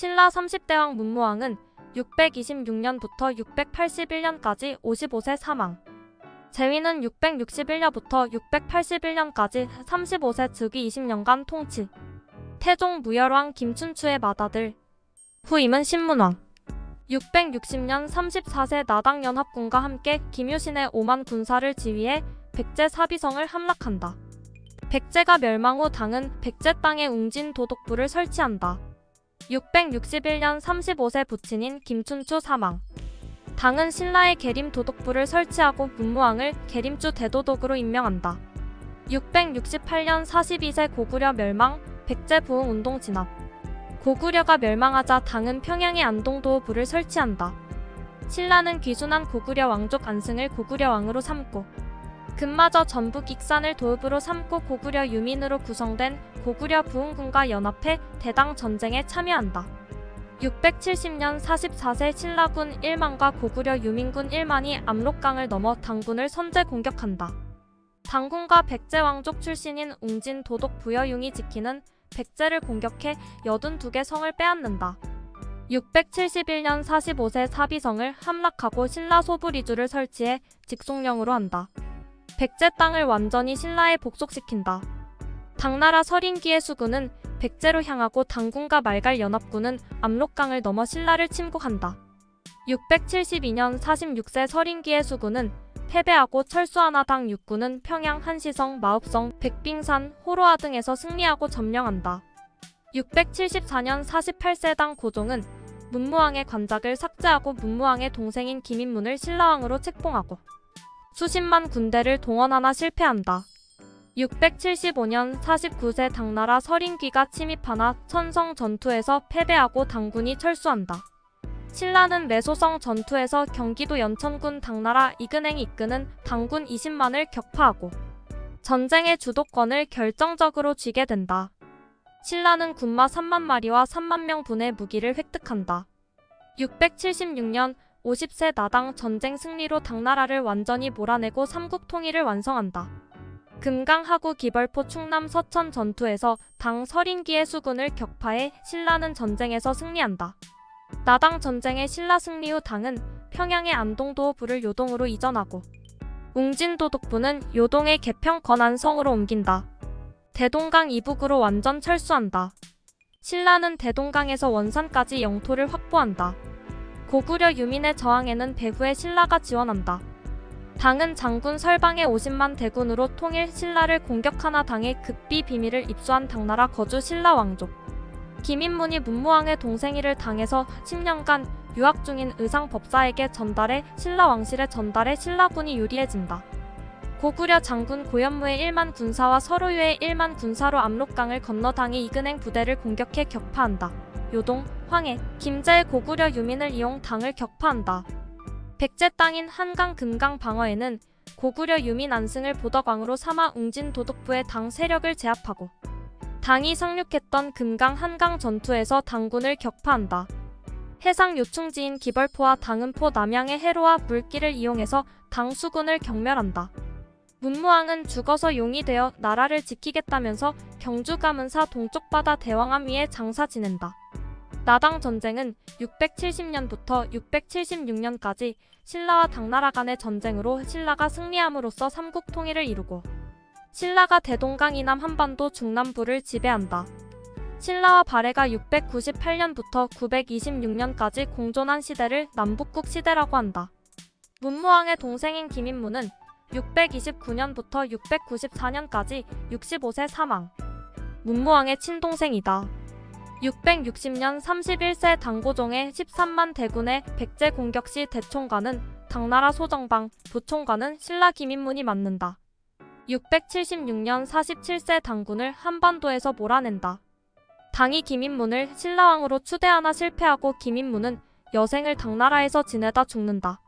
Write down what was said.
신라 30대왕 문무왕은 626년부터 681년까지 55세 사망. 제위는 661년부터 681년까지 35세 즉위 20년간 통치. 태종 무열왕 김춘추의 맏아들. 후임은 신문왕. 660년 34세 나당 연합군과 함께 김유신의 5만 군사를 지휘해 백제 사비성을 함락한다. 백제가 멸망 후 당은 백제 땅에 웅진 도독부를 설치한다. 661년 35세 부친인 김춘추 사망. 당은 신라의 계림 도독부를 설치하고 문무왕을 계림주 대도독으로 임명한다. 668년 42세 고구려 멸망, 백제 부흥 운동 진압. 고구려가 멸망하자 당은 평양에 안동도부를 설치한다. 신라는 귀순한 고구려 왕족 안승을 고구려 왕으로 삼고 금마저 전북 익산을 도읍으로 삼고 고구려 유민으로 구성된 고구려 부흥군과 연합해 대당 전쟁에 참여한다. 670년 44세 신라군 1만과 고구려 유민군 1만이 압록강을 넘어 당군을 선제 공격한다. 당군과 백제 왕족 출신인 웅진 도독 부여융이 지키는 백제를 공격해 82개 성을 빼앗는다. 671년 45세 사비성을 함락하고 신라 소부리주를 설치해 직송령으로 한다. 백제 땅을 완전히 신라에 복속시킨다. 당나라 서린기의 수군은 백제로 향하고 당군과 말갈 연합군은 압록강을 넘어 신라를 침공한다. 672년 46세 서린기의 수군은 패배하고 철수하나 당 육군은 평양 한시성, 마읍성, 백빙산, 호로아 등에서 승리하고 점령한다. 674년 48세 당 고종은 문무왕의 관작을 삭제하고 문무왕의 동생인 김인문을 신라왕으로 책봉하고 수십만 군대를 동원하나 실패한다. 675년 49세 당나라 서린귀가 침입하나 천성 전투에서 패배하고 당군이 철수한다. 신라는 매소성 전투에서 경기도 연천군 당나라 이근행이 이끄는 당군 20만을 격파하고 전쟁의 주도권을 결정적으로 쥐게 된다. 신라는 군마 3만 마리와 3만 명 분의 무기를 획득한다. 676년 50세 나당 전쟁 승리로 당나라를 완전히 몰아내고 삼국 통일을 완성한다. 금강 하구 기벌포 충남 서천 전투에서 당 서린기의 수군을 격파해 신라는 전쟁에서 승리한다. 나당 전쟁의 신라 승리 후 당은 평양의 안동도부를 요동으로 이전하고 웅진도독부는 요동의 개평 건안성으로 옮긴다. 대동강 이북으로 완전 철수한다. 신라는 대동강에서 원산까지 영토를 확보한다. 고구려 유민의 저항에는 배후에 신라가 지원한다. 당은 장군 설방의 50만 대군으로 통일 신라를 공격하나 당의 극비 비밀을 입수한 당나라 거주 신라 왕족. 김인문이 문무왕의 동생이를 당해서 10년간 유학 중인 의상 법사에게 전달해 신라 왕실에 전달해 신라군이 유리해진다. 고구려 장군 고현무의 1만 군사와 서로유의 1만 군사로 압록강을 건너 당이 이근행 부대를 공격해 격파한다. 요동, 황해, 김제의 고구려 유민을 이용 당을 격파한다. 백제 땅인 한강 금강 방어에는 고구려 유민 안승을 보덕왕으로 삼아 웅진 도독부의 당 세력을 제압하고 당이 상륙했던 금강 한강 전투에서 당군을 격파한다. 해상 요충지인 기벌포와 당은포 남양의 해로와 물길을 이용해서 당 수군을 경멸한다. 문무왕은 죽어서 용이 되어 나라를 지키겠다면서 경주 가문사 동쪽 바다 대왕암 위에 장사 지낸다. 나당 전쟁은 670년부터 676년까지 신라와 당나라 간의 전쟁으로 신라가 승리함으로써 삼국 통일을 이루고 신라가 대동강 이남 한반도 중남부를 지배한다. 신라와 발해가 698년부터 926년까지 공존한 시대를 남북국 시대라고 한다. 문무왕의 동생인 김인무는 629년부터 694년까지 65세 사망. 문무왕의 친동생이다. 660년 31세 당고종의 13만 대군의 백제 공격 시 대총관은 당나라 소정방, 부총관은 신라 김인문이 맡는다. 676년 47세 당군을 한반도에서 몰아낸다. 당이 김인문을 신라왕으로 추대하나 실패하고 김인문은 여생을 당나라에서 지내다 죽는다.